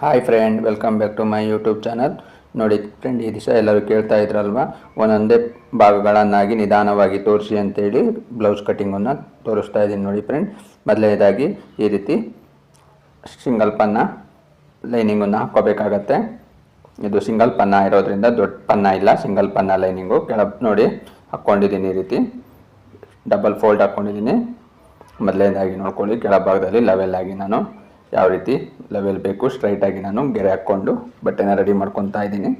Hi friend welcome back to my YouTube channel ನೋಡಿ friend ಈ ದಿವಸ ಎಲ್ಲರೂ ಕೇಳ್ತಾ ಇದ್ರಲ್ವ? ಒಂದೊಂದೇ ಭಾಗಗಳನ್ನಾಗಿ ನಿಧಾನವಾಗಿ ತೋರಿಸಿ ಅಂತೇಳಿ ಬ್ಲೌಸ್ ಕಟ್ಟಿಂಗನ್ನು ತೋರಿಸ್ತಾ ಇದ್ದೀನಿ ನೋಡಿ ಫ್ರೆಂಡ್ ಮೊದಲನೇದಾಗಿ ಈ ರೀತಿ ಸಿಂಗಲ್ ಪನ್ನ ಲೈನಿಂಗನ್ನು ಹಾಕ್ಕೋಬೇಕಾಗತ್ತೆ. ಇದು ಸಿಂಗಲ್ ಪನ್ನ ಇರೋದ್ರಿಂದ ದೊಡ್ಡ ಪನ್ನ ಇಲ್ಲ ಸಿಂಗಲ್ ಪನ್ನ ಲೈನಿಂಗು ಕೆಳ ನೋಡಿ ಹಾಕ್ಕೊಂಡಿದ್ದೀನಿ ಈ ರೀತಿ. ಡಬಲ್ ಫೋಲ್ಡ್ ಹಾಕ್ಕೊಂಡಿದ್ದೀನಿ. ಮೊದಲನೇದಾಗಿ ನೋಡ್ಕೊಳ್ಳಿ, ಕೆಳಭಾಗದಲ್ಲಿ ಲೆವೆಲ್ ಆಗಿ ನಾನು ಯಾವ ರೀತಿ ಲೆವೆಲ್ ಬೇಕು ಸ್ಟ್ರೈಟಾಗಿ ನಾನು ಗೆರೆ ಹಾಕ್ಕೊಂಡು ಬಟ್ಟೆನ ರೆಡಿ ಮಾಡ್ಕೊತಾ ಇದ್ದೀನಿ.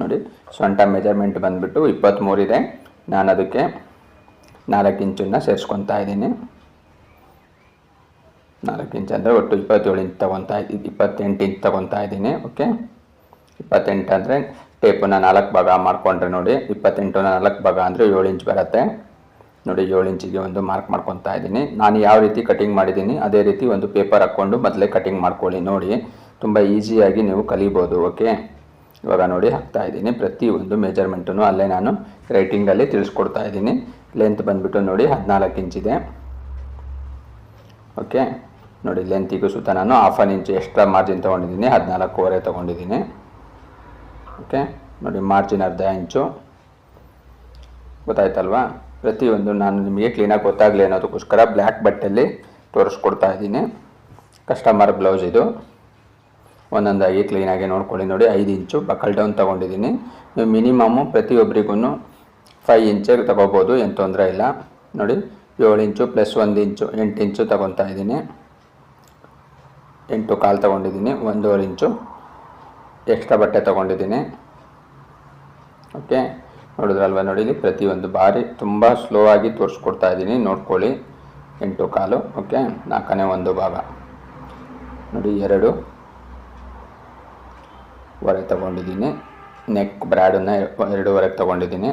ನೋಡಿ, ಸೊಂಟ ಮೆಜರ್ಮೆಂಟ್ ಬಂದುಬಿಟ್ಟು ಇಪ್ಪತ್ತ್ಮೂರಿದೆ ನಾನು ಅದಕ್ಕೆ ನಾಲ್ಕು ಇಂಚನ್ನು ಸೇರಿಸ್ಕೊತಾ ಇದ್ದೀನಿ. ನಾಲ್ಕು ಇಂಚ್ ಅಂದರೆ ಒಟ್ಟು ಇಪ್ಪತ್ತೇಳು ಇಂಚ್ ತೊಗೊತಾ ಇದ್ದೀನಿ ಇಪ್ಪತ್ತೆಂಟು ಇಂಚ್ ತೊಗೊತಾ ಇದ್ದೀನಿ ಓಕೆ ಇಪ್ಪತ್ತೆಂಟು ಅಂದರೆ ಟೇಪನ್ನ ನಾಲ್ಕು ಭಾಗ ಮಾಡಿಕೊಂಡ್ರೆ ನೋಡಿ, ಇಪ್ಪತ್ತೆಂಟು ನಾಲ್ಕು ಭಾಗ ಅಂದರೆ ಏಳು ಇಂಚ್ ಬರುತ್ತೆ. ನೋಡಿ ಏಳು ಇಂಚಿಗೆ ಒಂದು ಮಾರ್ಕ್ ಮಾಡ್ಕೊತಾ ಇದ್ದೀನಿ. ನಾನು ಯಾವ ರೀತಿ ಕಟಿಂಗ್ ಮಾಡಿದ್ದೀನಿ, ಅದೇ ರೀತಿ ಒಂದು ಪೇಪರ್ ಹಾಕ್ಕೊಂಡು ಮೊದಲೇ ಕಟಿಂಗ್ ಮಾಡ್ಕೊಳ್ಳಿ, ನೋಡಿ. ತುಂಬ ಈಸಿಯಾಗಿ ನೀವು ಕಲಿಬೋದು ಓಕೆ ಇವಾಗ ನೋಡಿ ಹಾಕ್ತಾ ಇದ್ದೀನಿ. ಪ್ರತಿ ಒಂದು ಮೆಜರ್ಮೆಂಟನ್ನು ಅಲ್ಲೇ ನಾನು ರೈಟಿಂಗಲ್ಲಿ ತಿಳಿಸ್ಕೊಡ್ತಾ ಇದ್ದೀನಿ. ಲೆಂತ್ ಬಂದುಬಿಟ್ಟು ನೋಡಿ ಹದಿನಾಲ್ಕು ಇಂಚಿದೆ ಓಕೆ ನೋಡಿ ಲೆಂತಿಗೂ ಸುತ್ತ ನಾನು half an inch extra margin ತೊಗೊಂಡಿದ್ದೀನಿ, ಹದಿನಾಲ್ಕೂವರೆ ತೊಗೊಂಡಿದ್ದೀನಿ. ಓಕೆ ನೋಡಿ ಮಾರ್ಜಿನ್ ಅರ್ಧ ಇಂಚು. ಗೊತ್ತಾಯ್ತಲ್ವಾ? ಪ್ರತಿಯೊಂದು ನಾನು ನಿಮಗೆ ಕ್ಲೀನಾಗಿ ಗೊತ್ತಾಗಲಿ ಅನ್ನೋದಕ್ಕೋಸ್ಕರ ಬ್ಲ್ಯಾಕ್ ಬಟ್ಟೆಯಲ್ಲಿ ತೋರಿಸ್ಕೊಡ್ತಾ ಇದ್ದೀನಿ. ಕಸ್ಟಮರ್ ಬ್ಲೌಸ್ ಇದು. ಒಂದೊಂದಾಗಿ ಕ್ಲೀನಾಗಿ ನೋಡ್ಕೊಳ್ಳಿ ನೋಡಿ, ಐದು ಇಂಚು ಬಕಲ್ ಡೌನ್ ತೊಗೊಂಡಿದ್ದೀನಿ. ನೀವು ಮಿನಿಮಮ್ಮು ಪ್ರತಿಯೊಬ್ಬರಿಗೂ ಫೈವ್ ಇಂಚಿಗೆ ತೊಗೋಬೋದು, ಏನು ತೊಂದರೆ ಇಲ್ಲ. ನೋಡಿ, ಏಳು ಇಂಚು ಪ್ಲಸ್ ಒಂದು ಇಂಚು, ಎಂಟು ಇಂಚು ತೊಗೊತಾ ಇದ್ದೀನಿ. ಎಂಟು ಕಾಲು ತೊಗೊಂಡಿದ್ದೀನಿ, ಒಂದೂವರೆ ಇಂಚು ಎಕ್ಸ್ಟ್ರಾ ಬಟ್ಟೆ ತೊಗೊಂಡಿದ್ದೀನಿ. ಓಕೆ ನೋಡಿದ್ರಲ್ವ ನೋಡಿ ಇಲ್ಲಿ ಪ್ರತಿಯೊಂದು ಬಾರಿ ತುಂಬ ಸ್ಲೋ ಆಗಿ ತೋರಿಸ್ಕೊಡ್ತಾ ಇದ್ದೀನಿ. ನೋಡ್ಕೊಳ್ಳಿ. ಎಂಟು ಕಾಲು, ಓಕೆ? ನಾಲ್ಕನೇ ಒಂದು ಭಾಗ. ನೋಡಿ, ಎರಡು. ವರೆ ತೊಗೊಂಡಿದ್ದೀನಿ. ನೆಕ್ ಬ್ರ್ಯಾಡನ್ನು ಎರಡೂವರೆಗೆ ತೊಗೊಂಡಿದ್ದೀನಿ.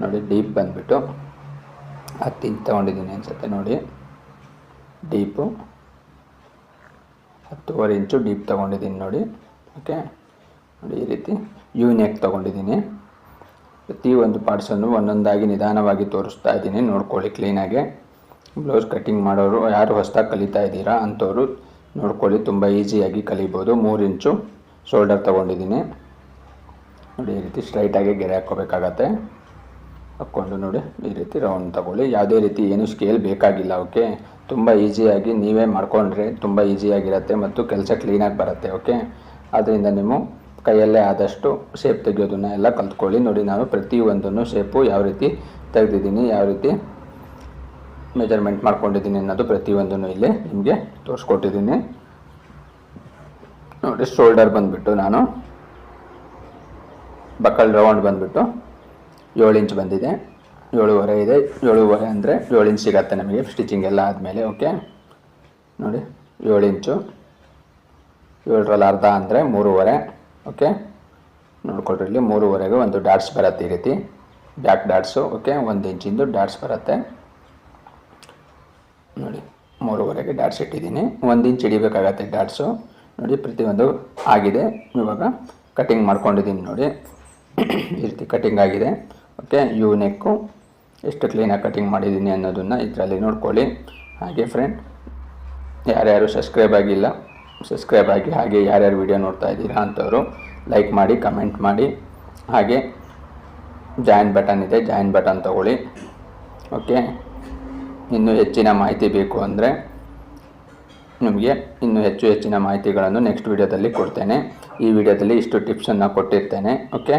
ನೋಡಿ ಡೀಪ್ ಬಂದುಬಿಟ್ಟು ಹತ್ತು ತೊಗೊಂಡಿದ್ದೀನಿ ಅನ್ಸುತ್ತೆ ನೋಡಿ. ಡೀಪು ಹತ್ತುವರೆ ಇಂಚು ಡೀಪ್ ತೊಗೊಂಡಿದ್ದೀನಿ ನೋಡಿ, ಓಕೆ? ನೋಡಿ, ಈ ರೀತಿ. ಯು ನೆಕ್ ತೊಗೊಂಡಿದ್ದೀನಿ. ಪ್ರತಿ ಒಂದು ಪಾರ್ಟ್ಸನ್ನು ಒಂದೊಂದಾಗಿ ನಿಧಾನವಾಗಿ ತೋರಿಸ್ತಾ ಇದ್ದೀನಿ. ನೋಡ್ಕೊಳ್ಳಿ ಕ್ಲೀನಾಗೆ ಬ್ಲೌಸ್ ಕಟ್ಟಿಂಗ್ ಮಾಡೋರು, ಯಾರು ಹೊಸದಾಗಿ ಕಲಿತಾ ಇದ್ದೀರಾ ಅಂಥವ್ರು ನೋಡ್ಕೊಳ್ಳಿ. ತುಂಬ ಈಸಿಯಾಗಿ ಕಲಿಬೋದು. ಮೂರು ಇಂಚು ಶೋಲ್ಡರ್ ತೊಗೊಂಡಿದ್ದೀನಿ. ನೋಡಿ, ಈ ರೀತಿ ಸ್ಟ್ರೈಟಾಗಿ ಗೆರೆ ಹಾಕ್ಕೋಬೇಕಾಗತ್ತೆ. ಹಾಕ್ಕೊಂಡು ನೋಡಿ, ಈ ರೀತಿ ರೌಂಡ್ ತಗೊಳ್ಳಿ. ಯಾವುದೇ ರೀತಿ ಏನು ಸ್ಕೇಲ್ ಬೇಕಾಗಿಲ್ಲ ಓಕೆ? ತುಂಬ ಈಸಿಯಾಗಿ ನೀವೇ ಮಾಡ್ಕೊಂಡ್ರೆ ತುಂಬ ಈಸಿಯಾಗಿರುತ್ತೆ ಮತ್ತು ಕೆಲಸ ಕ್ಲೀನಾಗಿ ಬರುತ್ತೆ ಓಕೆ? ಆದ್ದರಿಂದ ನೀವು ಕೈಯಲ್ಲೇ ಆದಷ್ಟು ಶೇಪ್ ತೆಗೆಯೋದನ್ನು ಎಲ್ಲ ಕಲ್ತ್ಕೊಳ್ಳಿ. ನೋಡಿ, ನಾನು ಪ್ರತಿಯೊಂದನ್ನು ಶೇಪು ಯಾವ ರೀತಿ ತೆಗೆದಿದ್ದೀನಿ, ಯಾವ ರೀತಿ ಮೆಜರ್ಮೆಂಟ್ ಮಾಡ್ಕೊಂಡಿದ್ದೀನಿ ಅನ್ನೋದು ಪ್ರತಿಯೊಂದನ್ನು ಇಲ್ಲಿ ನಿಮಗೆ ತೋರಿಸ್ಕೊಟ್ಟಿದ್ದೀನಿ. ನೋಡಿ ಶೋಲ್ಡರ್ ಬಂದುಬಿಟ್ಟು ನಾನು ಬಕಲ್ ರೌಂಡ್ ಬಂದುಬಿಟ್ಟು ಏಳು ಇಂಚ್ ಬಂದಿದೆ. ಏಳುವರೆ ಇದೆ. ಏಳುವರೆ ಅಂದರೆ ಏಳು ಇಂಚ್ ಸಿಗತ್ತೆ ನಮಗೆ ಸ್ಟಿಚಿಂಗ್ ಎಲ್ಲ ಆದಮೇಲೆ ಓಕೆ ನೋಡಿ, ಏಳು ಇಂಚು ಏಳರಲ್ಲಿ ಅರ್ಧ ಅಂದರೆ ಮೂರುವರೆ. ಓಕೆ? ನೋಡ್ಕೊಳ್ರಿ ಇಲ್ಲಿ ಮೂರುವರೆಗೆ ಒಂದು ಡಾಟ್ಸ್ ಬರುತ್ತೆ ಈ ರೀತಿ. Back dots, okay? ಒಂದು ಇಂಚಿಂದು ಡಾಟ್ಸ್ ಬರುತ್ತೆ. ನೋಡಿ, ಮೂರುವರೆಗೆ ಡಾಟ್ಸ್ ಇಟ್ಟಿದ್ದೀನಿ. ಒಂದು ಇಂಚ್ ಹಿಡಿಬೇಕಾಗತ್ತೆ ಡಾಟ್ಸು. ನೋಡಿ, ಪ್ರತಿಯೊಂದು ಆಗಿದೆ. ಇವಾಗ ಕಟಿಂಗ್ ಮಾಡ್ಕೊಂಡಿದ್ದೀನಿ ನೋಡಿ. ಈ ರೀತಿ ಕಟಿಂಗ್ ಆಗಿದೆ. ಓಕೆ? U neck. ಎಷ್ಟು ಕ್ಲೀನಾಗಿ ಕಟಿಂಗ್ ಮಾಡಿದ್ದೀನಿ ಅನ್ನೋದನ್ನು ಇದರಲ್ಲಿ ನೋಡ್ಕೊಳ್ಳಿ. ಹಾಗೆ ಫ್ರೆಂಡ್ ಯಾರ್ಯಾರು ಸಬ್ಸ್ಕ್ರೈಬ್ ಆಗಿಲ್ಲ ಸಬ್ಸ್ಕ್ರೈಬ್ ಆಗಿ ಹಾಗೆ ಯಾರ್ಯಾರು ವಿಡಿಯೋ ನೋಡ್ತಾ ಇದ್ದೀರಾ ಅಂಥವರು ಲೈಕ್ ಮಾಡಿ ಕಮೆಂಟ್ ಮಾಡಿ. ಹಾಗೆ ಜಾಯಿನ್ ಬಟನ್ ಇದೆ ಜಾಯಿನ್ ಬಟನ್ ತಗೊಳ್ಳಿ. ಓಕೆ ಇನ್ನೂ ಹೆಚ್ಚಿನ ಮಾಹಿತಿ ಬೇಕು ಅಂದರೆ ನಿಮಗೆ ಇನ್ನೂ ಹೆಚ್ಚು ಹೆಚ್ಚಿನ ಮಾಹಿತಿಗಳನ್ನು ನೆಕ್ಸ್ಟ್ ವಿಡಿಯೋದಲ್ಲಿ ಕೊಡ್ತೇನೆ. ಈ ವಿಡಿಯೋದಲ್ಲಿ ಇಷ್ಟು ಟಿಪ್ಸನ್ನು ಕೊಟ್ಟಿರ್ತೇನೆ. ಓಕೆ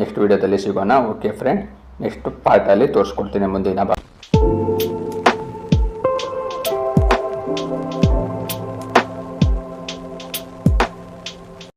ನೆಕ್ಸ್ಟ್ ವಿಡಿಯೋದಲ್ಲಿ ಸಿಗೋಣ. ಓಕೆ ಫ್ರೆಂಡ್ ನೆಕ್ಸ್ಟ್ ಪಾರ್ಟಲ್ಲಿ ತೋರಿಸ್ಕೊಡ್ತೀನಿ ಮುಂದಿನ ಬಾ